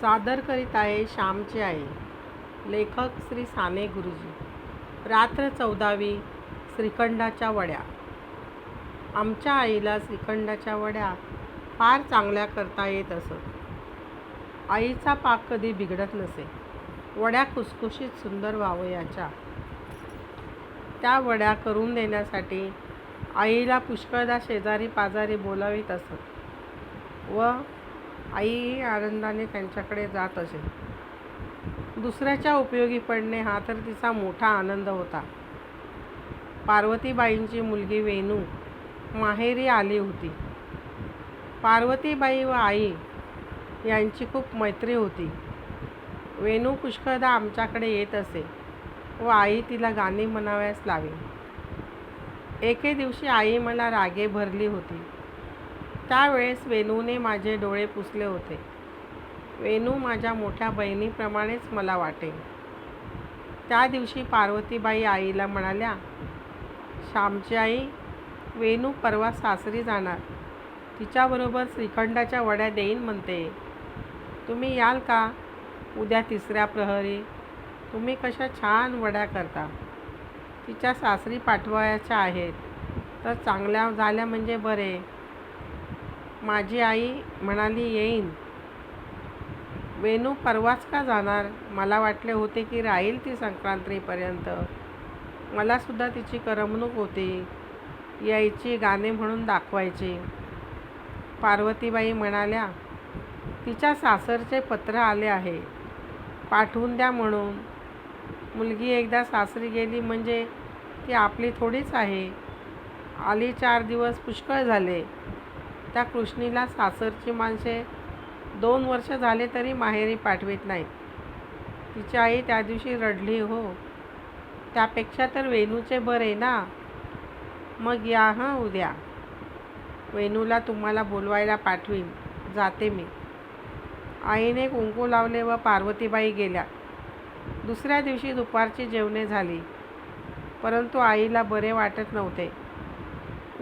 सादर करीत आहे श्यामची आई लेखक श्री साने गुरुजी. रात्र चौदावी श्रीखंडाच्या वड्या. आमच्या आईला श्रीखंडाच्या वड्या फार चांगल्या करता येत असत. आईचा पाक कधी बिघडत नसे. वड्या खुसखुशीत सुंदर व्हावयाच्या. त्या वड्या करून देण्यासाठी आईला पुष्कळदा शेजारी पाजारी बोलावीत असत. व आई आनंदाने त्यांच्याकडे जात असे. दुसऱ्याच्या उपयोगी पडणे हा तर तिचा मोठा आनंद होता. पार्वतीबाईंची मुलगी वेणू माहेरी आली होती. पार्वतीबाई व आई यांची खूप मैत्री होती. वेणू पुष्कळदा आमच्याकडे येत असे व आई तिला गाणी म्हणाव्यास लावे. एके दिवशी आई मला रागे भरली होती. त्यावेळेस वेणूने माझे डोळे पुसले होते. वेणू माझ्या मोठ्या बहिणीप्रमाणेच मला वाटे. त्या दिवशी पार्वतीबाई आईला म्हणाल्या श्यामची आई वेणू परवा सासरी जाणार. तिच्याबरोबर श्रीखंडाच्या वड्या देईन म्हणते. तुम्ही याल का? उद्या तिसऱ्या प्रहरी. तुम्ही कशा छान वड्या करता. तिच्या सासरी पाठवायच्या आहेत. तर चांगल्या झाल्या म्हणजे बरे. माझी आई म्हणाली येईन. वेणू परवाच का जाणार? मला वाटले होते की राहील ती संक्रांतीपर्यंत. मलासुद्धा तिची करमणूक होती. यायची गाणे म्हणून दाखवायची. पार्वतीबाई म्हणाल्या तिच्या सासरचे पत्र आले आहे. पाठवून द्या म्हणून. मुलगी एकदा सासरी गेली म्हणजे ती आपली थोडीच आहे. आली चार दिवस पुष्कळ झाले. त्या कृष्णीला सासरची माणसे दोन वर्ष झाले तरी माहेरी पाठवित नाहीत. तिची आई त्या दिवशी रडली हो त्यापेक्षा तर वेणूचे बरे ना. मग या हां उद्या. वेणूला तुम्हाला बोलवायला पाठवीन. जाते मी. आईने कुंकू लावले व पार्वतीबाई गेल्या. दुसऱ्या दिवशी दुपारची जेवणे झाली. परंतु आईला बरे वाटत नव्हते.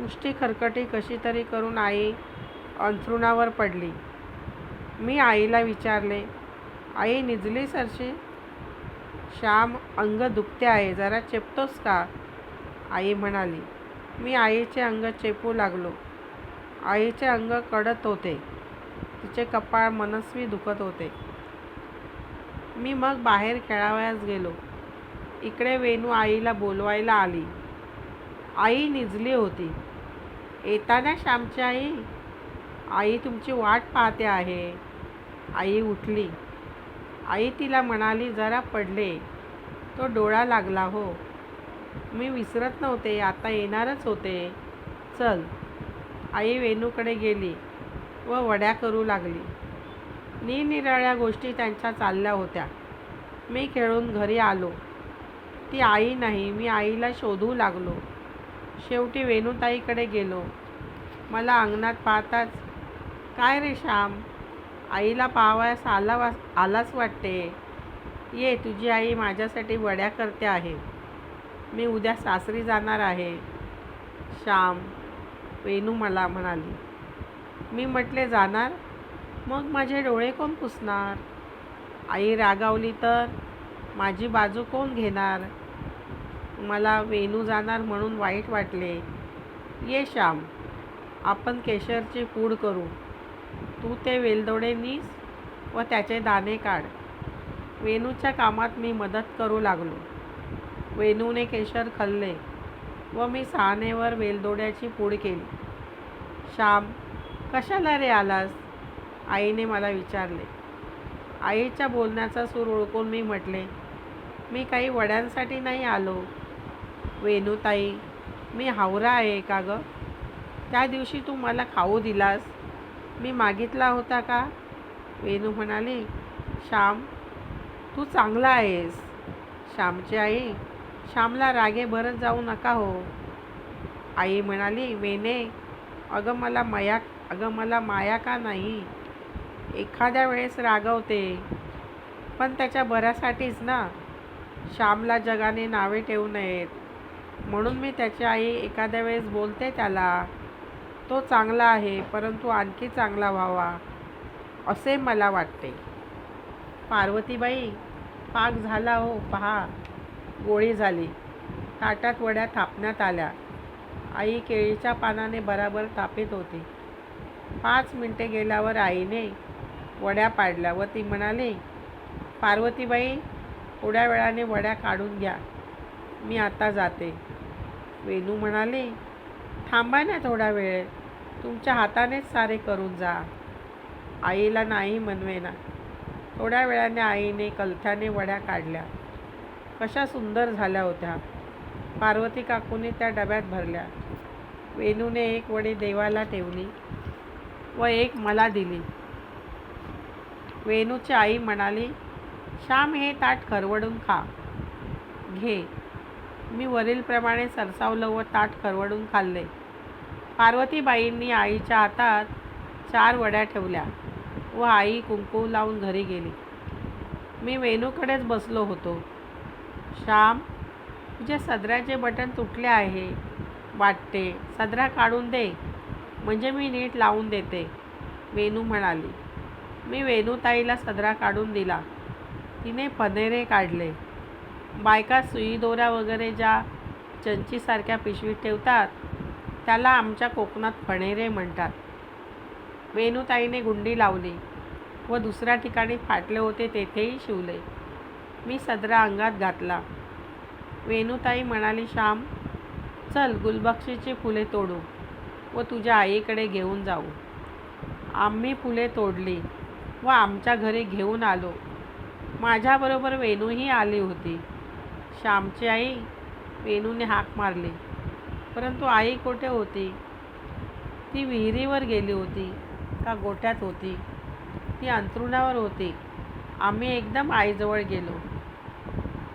उष्टी खरकटी कशी तरी करून आई अंथरुणावर पडली. मी आईला विचारले आई निजली सरशी? श्याम अंग दुखते आहे जरा चेपतोस का? आई म्हणाली मी आईचे अंग चेपू लागलो. आईचे अंग कडत होते. तिचे कपाळ मनस्वी दुखत होते. मी मग बाहेर खेळावयास गेलो. इकडे वेणू आईला बोलवायला आली. आई निजली होती. येताना श्यामची आई आई तुमची वाट पाहते आहे. आई उठली. आई तिला म्हणाली जरा पडले. तो डोळा लागला हो. मी विसरत नव्हते आता येणारच होते. चल. आई वेणूकडे गेली व वड्या करू लागली. निरनिराळ्या गोष्टी त्यांच्या चालल्या होत्या. मी खेळून घरी आलो. ती आई नाही मी आईला शोधू लागलो. शेवटी वेणूताईकडे गेलो. मला अंगणात पाहताच काय रे श्याम आईला पाहावयास आला वा आलाच वाटते. ये तुझी आई माझ्यासाठी वड्या करते आहे. मी उद्या सासरी जाणार आहे. श्याम वेणू मला म्हणाली. मी म्हटले जाणार मग माझे डोळे कोण पुसणार? आई रागावली तर माझी बाजू कोण घेणार? मला वेणू जाणार म्हणून वाईट वाटले. ये श्याम आपण केशरची पूड करू. तू ते वेलदोडे नीस व त्याचे दाणे काढ. वेणूच्या कामात मी मदत करू लागलो. वेणूने केशर खाल्ले व मी सहानेवर वेलदोड्याची पूड केली. श्याम कशाला रे आलास? आईने मला विचारले. आईच्या बोलण्याचा सूर ओळखून मी म्हटले मी काही वड्यांसाठी नाही आलो. वेणूताई मी हावरा आहे का गं? त्या दिवशी तू मला खाऊ दिलास. मी मागितला होता का? वेणू म्हणाली श्याम तू चांगला आहेस. श्यामची आई श्यामला रागे भरत जाऊ नका हो. आई म्हणाली वेणे अगं मला मया अगं मला माया का नाही? एखाद्या वेळेस रागवते पण त्याच्या बऱ्यासाठीच ना. श्यामला जगाने नावे ठेवू नयेत. म्हणून मी त्याची आई एखाद्या वेळेस बोलते त्याला तो चांगला आहे परंतु आणखी चांगला व्हावा असे मला वाटते. पार्वतीबाई पाक झाला हो पहा. गोळी झाली. ताटात वड्या थापण्यात आल्या. आई केळीच्या पानाने बराबर तापीत होती. पाच मिनटे गेल्यावर आईने वड्या पाडल्या व ती म्हणाली पार्वतीबाई थोड्या वेळाने वड्या काढून घ्या. मी आता जाते. वेणू म्हणाले थांबा ना थोडा वेळ. तुमच्या हातानेच सारे करून जा. आईला नाही म्हणवेना. थोड्या वेळाने आईने कलथ्याने वड्या काढल्या. कशा सुंदर झाल्या होत्या. पार्वती काकूने त्या डब्यात भरल्या. वेणूने एक वडी देवाला ठेवली व एक मला दिली. वेणूची आई म्हणाली श्याम हे ताट खरवडून खा. घे. मी वरीलप्रमाणे सरसावलं व ताट खरवडून खाल्ले. पार्वतीबाईंनी आईच्या हातात चार वड्या ठेवल्या व आई कुंकू लावून घरी गेली. मी मेनूकडेच बसलो होतो. श्याम तुझ्या सदऱ्याचे बटन तुटले आहे. वाटते सदरा काढून दे. म्हणजे मी नीट लावून देते वेणू म्हणाली. मी वेणूताईला सदरा काढून दिला. तिने पनेरे काढले. बायका सुई दोऱ्या वगैरे ज्या चंचीसारख्या पिशवीत ठेवतात त्याला आमच्या कोकणात फणेरे म्हणतात. वेणूताईने गुंडी लावली व दुसऱ्या ठिकाणी फाटले होते तेथेही शिवले. मी सदरा अंगात घातला. वेणूताई म्हणाली श्याम चल गुलबक्षीची फुले तोडू व तुझ्या आईकडे घेऊन जाऊ. आम्ही फुले तोडली व आमच्या घरी घेऊन आलो. माझ्याबरोबर वेणूही आली होती. श्यामची आई वेणूने हाक मारली. परंतु आई कोठे होती? ती विहिरीवर गेली होती का गोठ्यात होती? ती अंथरुणावर होती. आम्ही एकदम आईजवळ गेलो.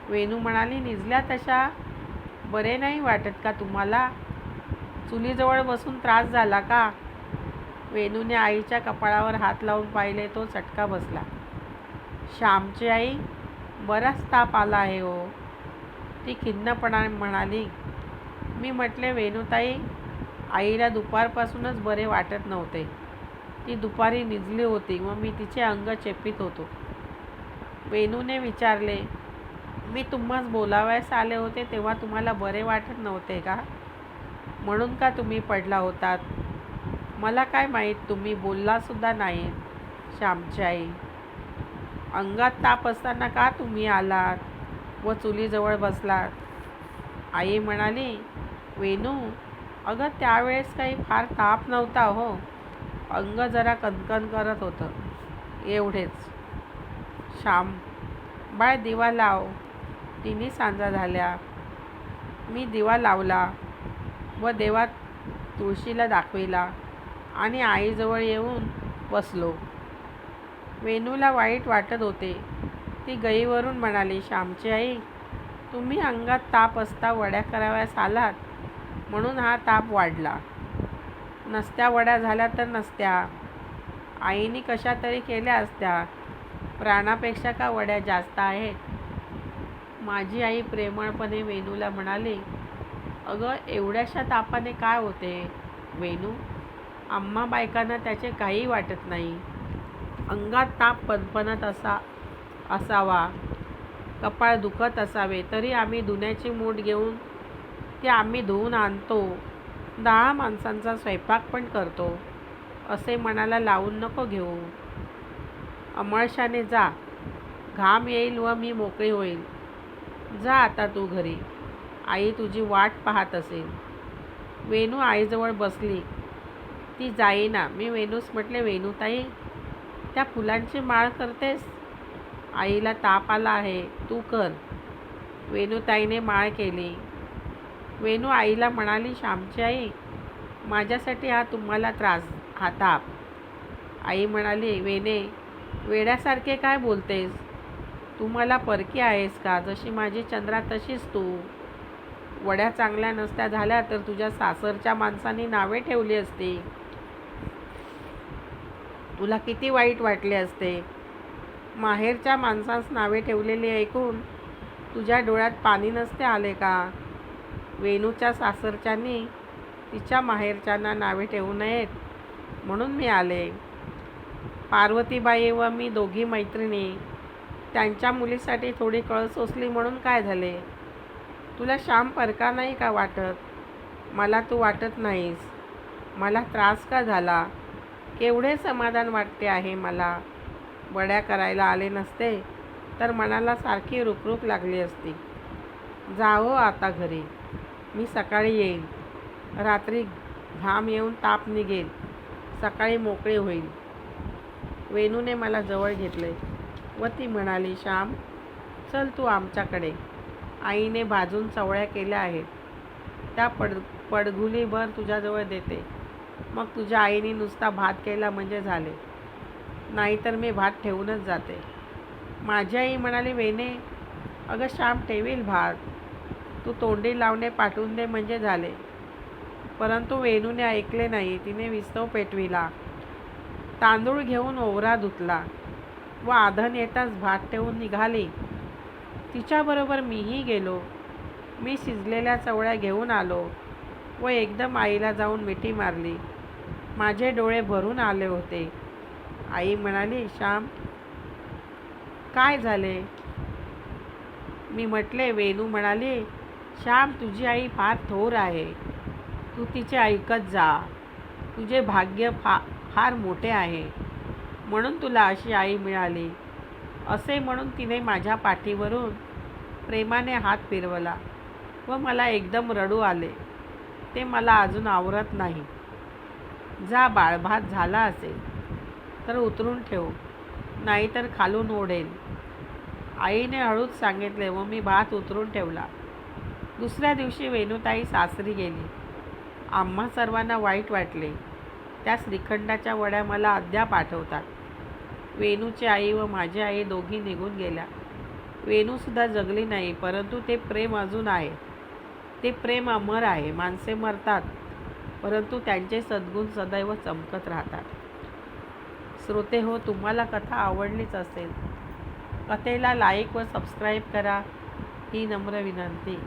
वेणू म्हणाली निजल्या तशा बरे नाही वाटत का तुम्हाला? चुलीजवळ बसून त्रास झाला का? वेणूने आईच्या कपाळावर हात लावून पाहिले तो चटका बसला. श्यामची आई बराच ताप आला आहे हो. ती खिन्नपणा म्हणाली मी म्हटले वेणुताई आईला दुपारपासूनच बरे वाटत नव्हते. ती दुपारी निजली होती व मी तिचे अंग चेपित होतो. वेणूने विचारले मी तुम्हास बोलावयास आले होते तेव्हा तुम्हाला बरे वाटत नव्हते का? म्हणून का तुम्ही पडला होतात? मला काय माहीत तुम्ही बोललासुद्धा नाही श्यामची आई. अंगात ताप असताना का तुम्ही आलात? व चुलीजवळ बसलात आई म्हणाली वेणू अगं त्यावेळेस काही फार ताप नव्हता हो. अंग जरा कणकण करत होतं. एवढेच. श्याम बाळ दिवा लाव. तिन्ही सांजा झाल्या. मी दिवा लावला व देवात तुळशीला दाखविला आणि आईजवळ येऊन बसलो. वेणूला वाईट वाटत होते. ती गईवरून म्हणाली श्यामची आई तुम्ही अंगात ताप असता वड्या कराव्यास आलात. म्हणून हा ताप वाढला. नसत्या वड्या झाल्या तर नसत्या. आईने कशा तरी केल्या असत्या. प्राणापेक्षा का वड्या जास्त आहेत? माझी आई प्रेमळपणे वेणूला म्हणाली अगं एवढ्याशा तापाने काय होते? वेणू आम्हा बायकांना त्याचे काही वाटत नाही. अंगात ताप पनपनत असा असावा. कपाळ दुखत असावे तरी आम्ही धुण्याची मूठ घेऊन ते आम्ही धुवून आणतो. दहा माणसांचा स्वयंपाक पण करतो. असे मनाला लावून नको घेऊ. अमळशाने जा. घाम येईल व मी मोकळी होईल. जा आता तू घरी. आई तुझी वाट पाहत असेल. वेणू आईजवळ बसली. ती जाईना. मी वेणूस म्हटले वेणूताई त्या फुलांची माळ करतेस? आईला ताप आला आहे. तू कर. वेणूताईने माळ केली. वेणू आईला म्हणाली श्यामची आई माझ्यासाठी हा तुम्हाला त्रास हा ताप. आई म्हणाली वेणे वेड्यासारखे काय बोलतेस? तू मला परकी आहेस का? जशी माझी चंद्रा तशीच तू. वड्या चांगल्या नसत्या झाल्या तर तुझ्या सासरच्या माणसांनी नावे ठेवली असती. तुला किती वाईट वाटले असते. माहेरच्या माणसांस नावे ठेवलेली ऐकून तुझ्या डोळ्यात पाणी नसते आले का? वेणूच्या सासरच्यांनी तिच्या माहेरच्यांना नावे ठेवू नयेत म्हणून मी आले. पार्वतीबाई व मी दोघी मैत्रिणी त्यांच्या मुलीसाठी थोडी कळ सोसली म्हणून काय झाले? तुला श्याम परका नाही का वाटत? मला तू वाटत नाहीस. मला त्रास का झाला? केवढे समाधान वाटते आहे मला? वड्या करायला आले नसते तर मनाला सारखी रुकरुक लागली असती. जाओ आता घरी मी सकाळी येईन. रात्री घाम येऊन ताप निघेल. सकाळी मोकळे होईल. वेणूने मला जवळ घेतले व ती म्हणाली श्याम चल तू आमच्याकडे. आईने भाजून चवळ्या केल्या आहेत. त्या पड पडघुलीभर तुझ्याजवळ देते. मग तुझ्या आईने नुसता भात केला म्हणजे झाले. नाहीतर मी भात ठेवूनच जाते. माझी आई म्हणाली वेणे अगं श्याम ठेवील भात. तू तोंडी लावणे पाठवून दे म्हणजे झाले. परंतु वेणूने ऐकले नाही. तिने विस्तव पेटविला. तांदूळ घेऊन ओवरा धुतला व आधन येताच भात ठेवून निघाली. तिच्याबरोबर मीही गेलो. मी शिजलेल्या चवळ्या घेऊन आलो व एकदम आईला जाऊन मिठी मारली. माझे डोळे भरून आले होते. आई म्हणाली श्याम काय झाले? मी म्हटले वेणू म्हणाली श्याम तुझी आई फार थोर आहे. तू तिचे ऐकत जा. तुझे भाग्य फा फार मोठे आहे. म्हणून तुला अशी आई मिळाली. असे म्हणून तिने माझ्या पाठीवरून प्रेमाने हात फिरवला व मला एकदम रडू आले. ते मला अजून आवरत नाही. जा बाळभात झाला असेल. तर उतरून ठेव. नाहीतर खालून ओढेल. आईने हळूच सांगितले व मी भात उतरून ठेवला. दुसऱ्या दिवशी वेणुताई सासरी गेली. आम्हा सर्वांना वाईट वाटले. त्या श्रीखंडाच्या वड्या मला अद्याप आठवतात. वेणूची आई व माझी आई दोघी निघून गेल्या. वेणूसुद्धा जगली नाही परंतु ते प्रेम अजून आहे. ते प्रेम अमर आहे. माणसे मरतात परंतु त्यांचे सद्गुण सदैव चमकत राहतात. श्रोते हो तुम्हाला कथा आवडलीच असेल. कथेला लाईक व सबस्क्राईब करा. ही नम्र विनंती.